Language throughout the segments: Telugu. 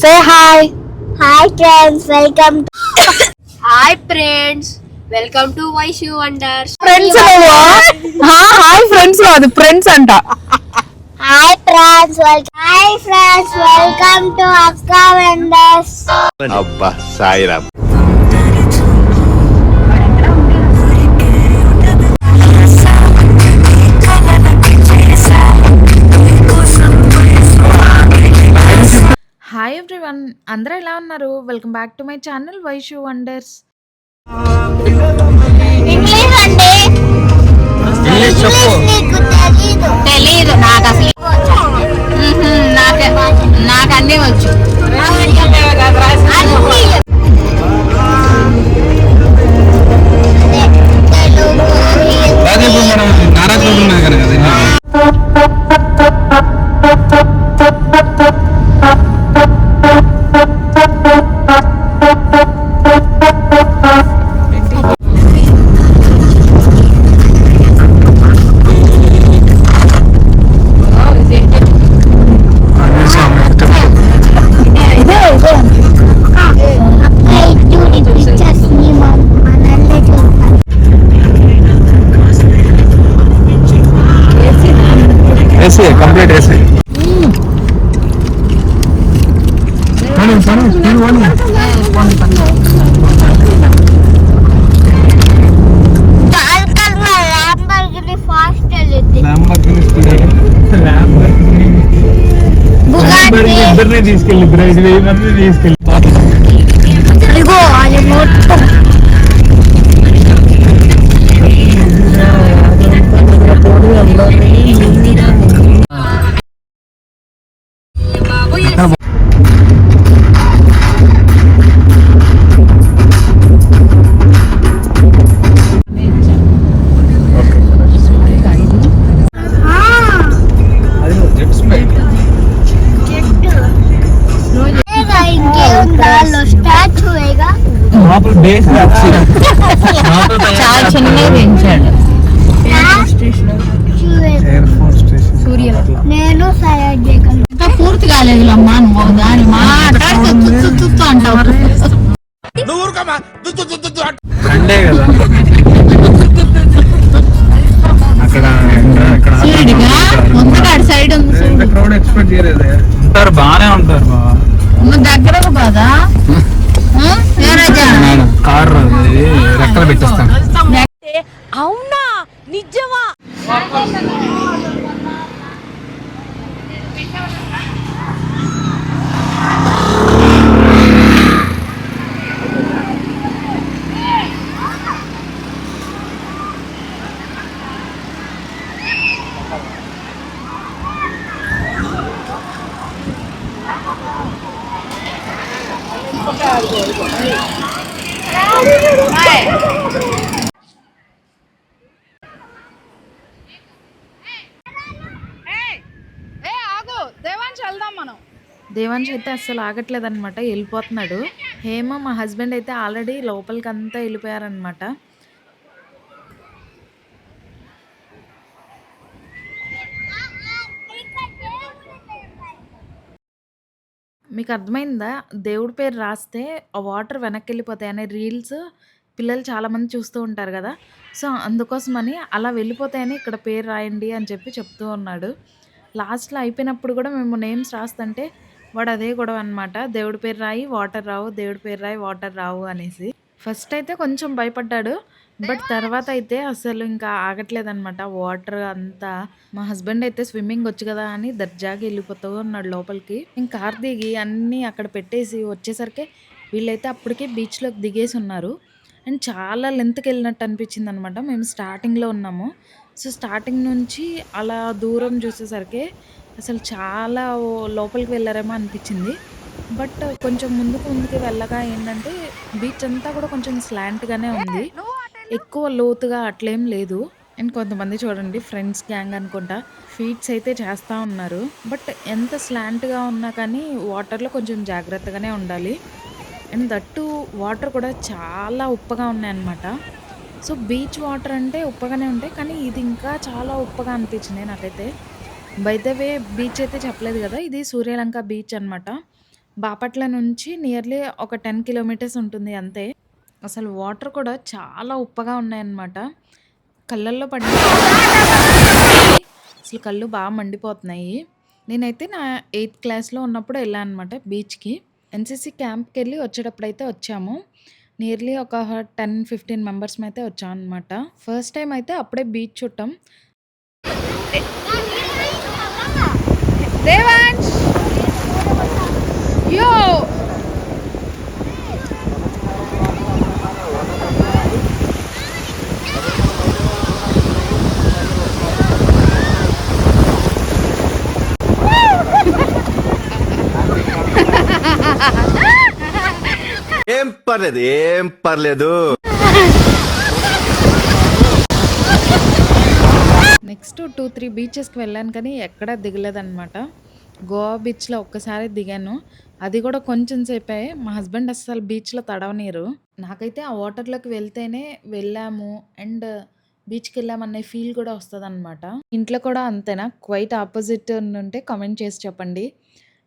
Say hi hi friends welcome hi friends welcome to Vaishu wonders friends hi friends కాదు ఫ్రెండ్స్ అంట. Hi friends hi friends welcome to అక్క వెండర్స్ అబ్బా సాయిరామ్. ఎవ్రీవన్ అందరూ ఎలా ఉన్నారు? Welcome back to my channel Vaishu wonders English అండి ఇంగ్లీష్ నీకు తెలీదు. నాకు అసలు నాకు నాకు అన్నీ వచ్చు. బుగాటి తీసుకెళ్ళి తీసుకెళ్ళి ఐదు వెయ్యి మంది తీసుకెళ్ళి చిన్నగా పెంచాడు ఎయిర్ ఫోర్స్ స్టేషన్ నేను సైడ్ చేయగలను. ఇంకా పూర్తి కాలేదు అమ్మా నువ్వు దాని మాట్లాడుతూ అంటావు. 来那个那个二号 దేవాంశ్ అయితే అస్సలు ఆగట్లేదు అనమాట వెళ్ళిపోతున్నాడు. హేమ మా హస్బెండ్ అయితే ఆల్రెడీ లోపలికి అంతా వెళ్ళిపోయారనమాట మీకు అర్థమైందా? దేవుడి పేరు రాస్తే ఆ వాటర్ వెనక్కి వెళ్ళిపోతాయి అనే రీల్స్ పిల్లలు చాలామంది చూస్తూ ఉంటారు కదా. సో అందుకోసమని అలా వెళ్ళిపోతాయని ఇక్కడ పేరు రాయండి అని చెప్పి చెప్తూ ఉన్నాడు. లాస్ట్లో అయిపోయినప్పుడు కూడా మేము నేమ్స్ రాస్తుంటే వాడు అదే గొడవ అనమాట దేవుడి పేరు రాయి వాటర్ రావు దేవుడి పేరు రాయి వాటర్ రావు అనేసి. ఫస్ట్ అయితే కొంచెం భయపడ్డాడు. బట్ తర్వాత అయితే అసలు ఇంకా ఆగట్లేదు అనమాట వాటర్ అంతా మా హస్బెండ్ అయితే స్విమ్మింగ్ వచ్చు కదా అని దర్జాగా వెళ్ళిపోతూ ఉన్నాడు లోపలికి. ఇంకా కార్ దిగి అన్నీ అక్కడ పెట్టేసి వచ్చేసరికి వీళ్ళైతే అప్పటికే బీచ్లోకి దిగేసి ఉన్నారు. అండ్ చాలా లెంత్కి వెళ్ళినట్టు అనిపించింది అనమాట మేము స్టార్టింగ్లో ఉన్నాము. సో స్టార్టింగ్ నుంచి అలా దూరం చూసేసరికి అసలు చాలా లోపలికి వెళ్ళారేమో అనిపించింది. బట్ కొంచెం ముందుకు ముందుకు వెళ్ళగా ఏంటంటే బీచ్ అంతా కూడా కొంచెం స్లాంట్గానే ఉంది. ఎక్కువ లోతుగా అట్లేం లేదు. అండ్ కొంతమంది చూడండి ఫ్రెండ్స్ గ్యాంగ్ అనుకుంటా ఫీట్స్ అయితే చేస్తూ ఉన్నారు. బట్ ఎంత స్లాంట్గా ఉన్నా కానీ వాటర్లో కొంచెం జాగ్రత్తగానే ఉండాలి. అండ్ దట్టు వాటర్ కూడా చాలా ఉప్పగా ఉన్నాయన్నమాట. సో బీచ్ వాటర్ అంటే ఉప్పగానే ఉంటాయి కానీ ఇది ఇంకా చాలా ఉప్పగా అనిపించింది నాకైతే. బై ద వే బీచ్ అయితే చెప్పలేదు కదా ఇది సూర్యలంక బీచ్ అనమాట బాపట్ల నుంచి నియర్లీ ఒక టెన్ కిలోమీటర్స్ ఉంటుంది అంతే. అసలు వాటర్ కూడా చాలా ఉప్పగా ఉన్నాయన్నమాట. కళ్ళల్లో పడి అసలు కళ్ళు బాగా మండిపోతున్నాయి. నేనైతే నా ఎయిత్ క్లాస్లో ఉన్నప్పుడు వెళ్ళాను అనమాట బీచ్కి ఎన్సీసీ క్యాంప్కి వెళ్ళి వచ్చేటప్పుడు అయితే వచ్చాము. నియర్లీ ఒక టెన్ ఫిఫ్టీన్ మెంబర్స్ అయితే వచ్చాం అనమాట ఫస్ట్ టైం అయితే అప్పుడే బీచ్ చుట్టాం. దేవాంశ్! యో ఏం పర్లేదు ఏం పర్లేదు. నెక్స్ట్ టూ త్రీ బీచెస్కి వెళ్ళాను కానీ ఎక్కడా దిగలేదనమాట గోవా బీచ్లో ఒక్కసారి దిగాను. అది కూడా కొంచెం సేపే. మా హస్బెండ్ అస్సలు బీచ్లో తడవనీరు. నాకైతే ఆ వాటర్లోకి వెళ్తేనే వెళ్ళాము అండ్ బీచ్కి వెళ్ళామనే ఫీల్ కూడా వస్తుంది అనమాట ఇంట్లో కూడా అంతేనా? క్వైట్ ఆపోజిట్ ఉంటే కామెంట్ చేసి చెప్పండి.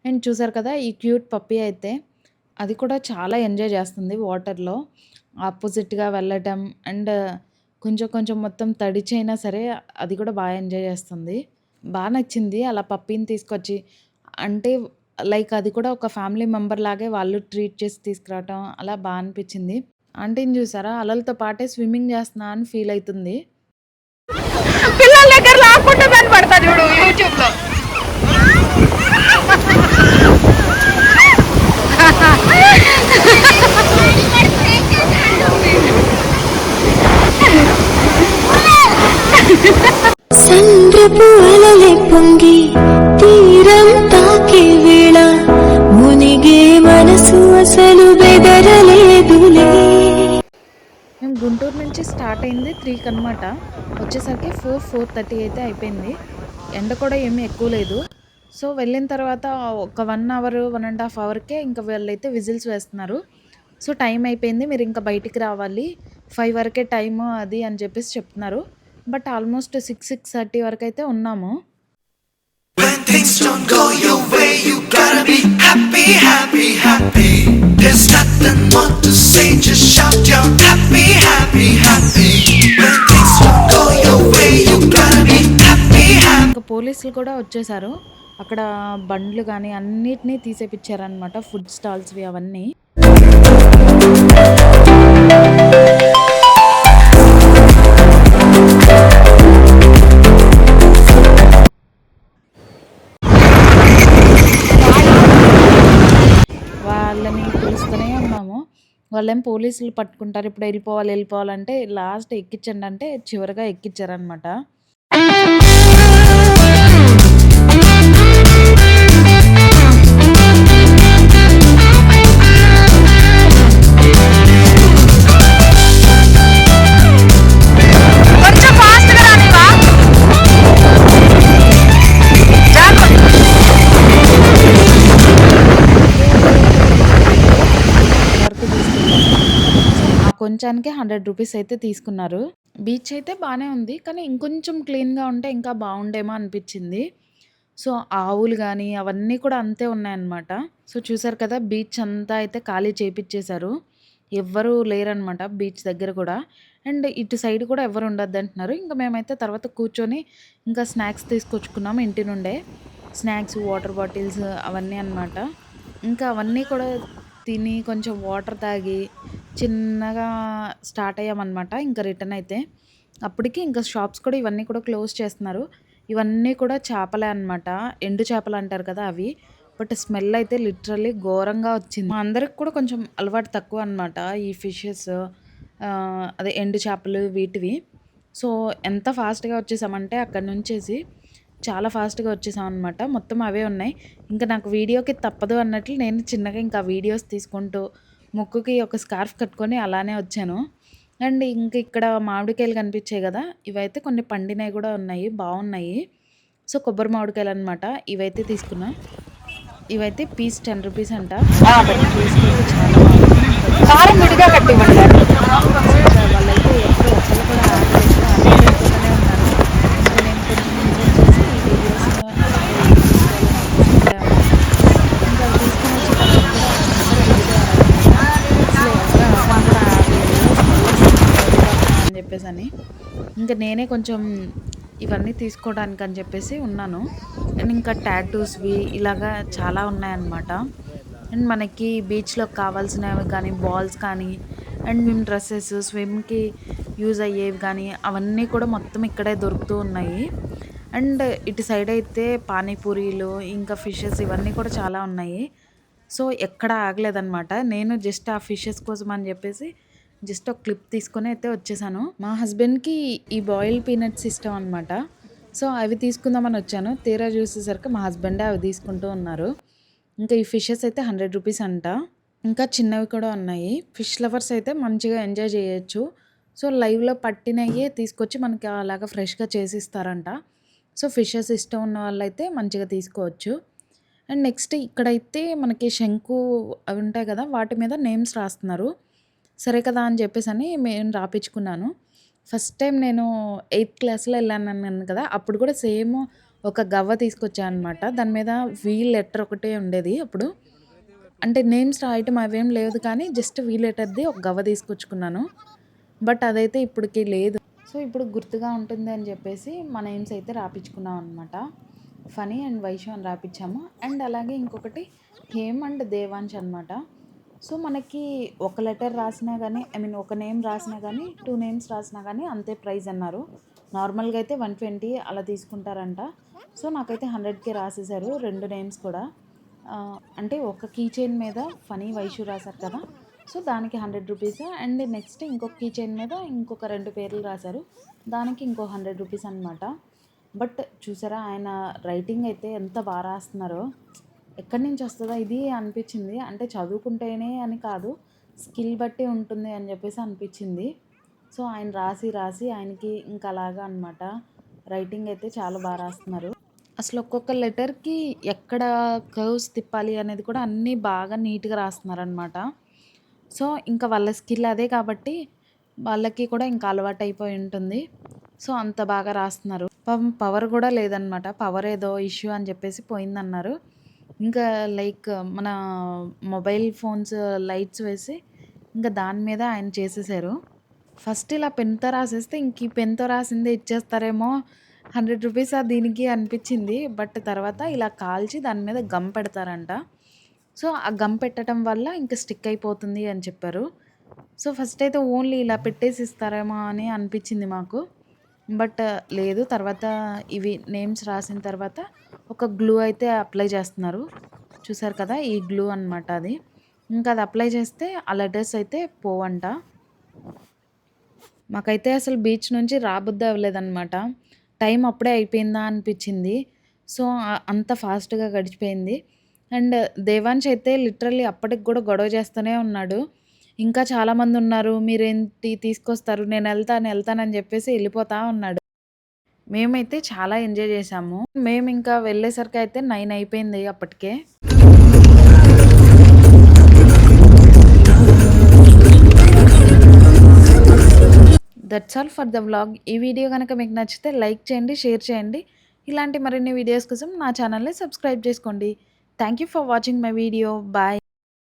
అండ్ చూసారు కదా ఈ క్యూట్ పప్పీ అయితే అది కూడా చాలా ఎంజాయ్ చేస్తుంది వాటర్లో. ఆపోజిట్గా వెళ్ళటం అండ్ కొంచెం కొంచెం మొత్తం తడిచైనా సరే అది కూడా బాగా ఎంజాయ్ చేస్తుంది. బాగా నచ్చింది అలా పప్పీని తీసుకొచ్చి అంటే లైక్ అది కూడా ఒక ఫ్యామిలీ మెంబర్ లాగే వాళ్ళు ట్రీట్ చేసి తీసుకురావటం అలా బాగా అనిపించింది. ఆంటీని చూసారా? అలలతో పాటే స్విమ్మింగ్ చేస్తున్నా అని ఫీల్ అవుతుంది. పిల్లల దగ్గర లాక్కుంటుందని పడతా చూడు యూట్యూబ్లో. లో పొంగి తీరం తాకే వేళ మునిగే మనసు అసలు బెదరలేదులే. మేము గుంటూరు నుంచి స్టార్ట్ అయింది త్రీకి అనమాట వచ్చేసరికి ఫోర్ ఫోర్ థర్టీ అయితే అయిపోయింది. ఎండ కూడా ఏమీ ఎక్కువ లేదు. సో వెళ్ళిన తర్వాత ఒక one hour one and half అవర్కే ఇంకా వీళ్ళైతే విజిల్స్ వేస్తున్నారు. సో టైం అయిపోయింది. మీరు ఇంకా బయటికి రావాలి. ఫైవ్ వరకే టైము అది అని చెప్పేసి చెప్తున్నారు. But almost six six thirty వరకు అయితే ఉన్నాము పోలీసులు కూడా వచ్చేసారు. అక్కడ బండ్లు కానీ అన్నిటినీ తీసేపిచ్చారనమాట ఫుడ్ స్టాల్స్వి అవన్నీ. వాళ్ళేం పోలీసులు పట్టుకుంటారు. ఇప్పుడు వెళ్ళిపోవాలి వెళ్ళిపోవాలంటే లాస్ట్ ఎక్కించండి అంటే చివరిగా ఎక్కించారనమాట కొంచానికి హండ్రెడ్ రూపీస్ అయితే తీసుకున్నారు. బీచ్ అయితే బాగానే ఉంది కానీ ఇంకొంచెం క్లీన్గా ఉంటే ఇంకా బాగుండేమో అనిపించింది. సో ఆవులు కానీ అవన్నీ కూడా అంతే ఉన్నాయన్నమాట. సో చూసారు కదా బీచ్ అంతా అయితే ఖాళీ చేపిచ్చేశారు. ఎవ్వరూ లేరనమాట బీచ్ దగ్గర కూడా. అండ్ ఇటు సైడ్ కూడా ఎవరు ఉండద్దు అంటున్నారు. ఇంకా మేమైతే తర్వాత కూర్చొని ఇంకా స్నాక్స్ తీసుకొచ్చుకున్నాము ఇంటి నుండే. స్నాక్స్ వాటర్ బాటిల్స్ అవన్నీ అన్నమాట. ఇంకా అవన్నీ కూడా తిని కొంచెం వాటర్ తాగి చిన్నగా స్టార్ట్ అయ్యామన్నమాట. ఇంకా రిటర్న్ అయితే. అప్పటికి ఇంకా షాప్స్ కూడా ఇవన్నీ కూడా క్లోజ్ చేస్తున్నారు. ఇవన్నీ కూడా చేపలే అనమాట ఎండు చేపలు అంటారు కదా అవి. బట్ స్మెల్ అయితే లిటరల్లీ ఘోరంగా వచ్చింది. మా అందరికి కూడా కొంచెం అలవాటు తక్కువ అనమాట ఈ ఫిషెస్ అదే ఎండు చేపలు వీటివి. సో ఎంత ఫాస్ట్గా వచ్చేసామంటే అక్కడ నుంచేసి చాలా ఫాస్ట్గా వచ్చేసాం అనమాట మొత్తం అవే ఉన్నాయి. ఇంకా నాకు వీడియోకి తప్పదు అన్నట్లు నేను చిన్నగా ఇంకా వీడియోస్ తీసుకుంటూ ముక్కుకి ఒక స్కార్ఫ్ కట్టుకొని అలానే వచ్చాను. అండ్ ఇంక ఇక్కడ మామిడికాయలు కనిపించాయి కదా ఇవైతే కొన్ని పండినవి కూడా ఉన్నాయి బాగున్నాయి. సో కొబ్బరి మామిడికాయలు అనమాట ఇవైతే తీసుకున్నా. ఇవైతే పీస్ టెన్ రూపీస్ అంట. చాలా ఇంకా నేనే కొంచెం ఇవన్నీ తీసుకోవడానికి అని చెప్పేసి ఉన్నాను. అండ్ ఇంకా ట్యాటూస్వి ఇలాగా చాలా ఉన్నాయన్నమాట. అండ్ మనకి బీచ్లో కావాల్సినవి కానీ బాల్స్ కానీ అండ్ మేము డ్రెస్సెస్ స్విమ్కి యూజ్ అయ్యేవి కానీ అవన్నీ కూడా మొత్తం ఇక్కడే దొరుకుతూ ఉన్నాయి. అండ్ ఇటు సైడ్ అయితే పానీపూరీలు ఇంకా ఫిషెస్ ఇవన్నీ కూడా చాలా ఉన్నాయి. సో ఎక్కడ ఆగలేదన్నమాట. నేను జస్ట్ ఆ ఫిషెస్ కోసం అని చెప్పేసి జస్ట్ ఒక క్లిప్ తీసుకొని అయితే వచ్చేసాను. మా హస్బెండ్కి ఈ బాయిల్ పీనట్స్ ఇష్టం అనమాట సో అవి తీసుకుందామని వచ్చాను. తీరా చూసేసరికి మా హస్బెండే అవి తీసుకుంటూ ఉన్నారు. ఇంకా ఈ ఫిషెస్ అయితే హండ్రెడ్ రూపీస్ అంట. ఇంకా చిన్నవి కూడా ఉన్నాయి. ఫిష్ లవర్స్ అయితే మంచిగా ఎంజాయ్ చేయొచ్చు. సో లైవ్లో పట్టినవి తీసుకొచ్చి మనకి అలాగా ఫ్రెష్గా చేసి ఇస్తారంట సో ఫిషెస్ ఇష్టం ఉన్న వాళ్ళైతే మంచిగా తీసుకోవచ్చు. అండ్ నెక్స్ట్ ఇక్కడైతే మనకి శంకు అవి ఉంటాయి కదా వాటి మీద నేమ్స్ రాస్తున్నారు. సరే కదా అని చెప్పేసి అని నేను రాపించుకున్నాను ఫస్ట్ టైం నేను ఎయిత్ క్లాస్లో వెళ్ళాను అన్నాను కదా అప్పుడు కూడా సేమ్ ఒక గవ్వ తీసుకొచ్చాను అనమాట దాని మీద వీ లెటర్ ఒకటే ఉండేది అప్పుడు. అంటే నేమ్స్ రాయటం అవేం లేదు కానీ జస్ట్ వీ లెటర్ది ఒక గవ్వ తీసుకొచ్చుకున్నాను. బట్ అదైతే ఇప్పటికి లేదు. సో ఇప్పుడు గుర్తుగా ఉంటుంది అని చెప్పేసి మా నేమ్స్ అయితే రాపించుకున్నాం అనమాట ఫనీ అండ్ వైషు అని రాపించాము అండ్ అలాగే ఇంకొకటి హేమ్ అండ్ దేవాంశ్ అనమాట సో మనకి ఒక లెటర్ రాసినా కానీ ఐ మీన్ ఒక నేమ్ రాసినా కానీ టూ నేమ్స్ రాసినా కానీ అంతే ప్రైస్ అన్నారు. నార్మల్గా అయితే వన్ ట్వంటీ అలా తీసుకుంటారంట. సో నాకైతే హండ్రెడ్కే రాసేసారు రెండు నేమ్స్ కూడా. అంటే ఒక కీ చైన్ మీద ఫనీ వైషు రాశారు కదా సో దానికి హండ్రెడ్ రూపీస్. అండ్ నెక్స్ట్ ఇంకొక కీ చైన్ మీద ఇంకొక రెండు పేర్లు రాశారు. దానికి ఇంకో హండ్రెడ్ రూపీస్ అనమాట బట్ చూసారా ఆయన రైటింగ్ అయితే ఎంత బాగా రాస్తున్నారో. ఎక్కడి నుంచి వస్తుందో ఇది అనిపించింది. అంటే చదువుకుంటేనే అని కాదు స్కిల్ బట్టి ఉంటుంది అని చెప్పేసి అనిపించింది. సో ఆయన రాసి రాసి ఆయనకి ఇంకా అలాగా అనమాట రైటింగ్ అయితే చాలా బాగా రాస్తున్నారు. అసలు ఒక్కొక్క లెటర్కి ఎక్కడ కర్వ్స్ తిప్పాలి అనేది కూడా అన్నీ బాగా నీట్గా రాస్తున్నారనమాట సో ఇంకా వాళ్ళ స్కిల్ అదే కాబట్టి వాళ్ళకి కూడా ఇంకా అలవాటు అయిపోయి ఉంటుంది. సో అంత బాగా రాస్తున్నారు. పాపం పవర్ కూడా లేదనమాట పవర్ ఏదో ఇష్యూ అని చెప్పేసి పోయిందన్నారు. ఇంకా లైక్ మన మొబైల్ ఫోన్స్ లైట్స్ వేసి ఇంకా దాని మీద ఆయన చేసేసారు. ఫస్ట్ ఇలా పెన్తో రాసేస్తే ఇంక ఈ పెన్తో రాసిందే ఇచ్చేస్తారేమో హండ్రెడ్ రూపీస్ దీనికి అనిపించింది. బట్ తర్వాత ఇలా కాల్చి దాని మీద గమ్ పెడతారంట. సో ఆ గమ్ పెట్టడం వల్ల ఇంకా స్టిక్ అయిపోతుంది అని చెప్పారు. సో ఫస్ట్ అయితే ఓన్లీ ఇలా పెట్టేసి ఇస్తారేమో అని అనిపించింది మాకు. బట్ లేదు తర్వాత ఇవి నేమ్స్ రాసిన తర్వాత ఒక గ్లూ అయితే అప్లై చేస్తున్నారు. చూసారు కదా? ఈ గ్లూ అన్నమాట అది. ఇంకా అది అప్లై చేస్తే ఆ లెటర్స్ అయితే పోవంట. మాకైతే అసలు బీచ్ నుంచి రాబుద్ది అవ్వలేదన్నమాట. టైం అప్పుడే అయిపోయిందా అనిపించింది. సో అంత ఫాస్ట్గా గడిచిపోయింది. అండ్ దేవాన్ష్ అయితే లిటరల్లీ అప్పటికి కూడా గొడవ చేస్తూనే ఉన్నాడు. ఇంకా చాలామంది ఉన్నారు. మీరేంటి? తీసుకొస్తారు. నేను వెళ్తాను వెళ్తానని చెప్పేసి వెళ్ళిపోతా ఉన్నాడు. మేమైతే చాలా ఎంజాయ్ చేసాము మేము ఇంకా వెళ్ళేసరికి అయితే నైన్ అయిపోయింది అప్పటికే. That's all for the vlog ఈ వీడియో కనుక మీకు నచ్చితే లైక్ చేయండి షేర్ చేయండి. ఇలాంటి మరిన్ని వీడియోస్ కోసం నా ఛానల్ని సబ్స్క్రైబ్ చేసుకోండి. Thank you for watching my video bye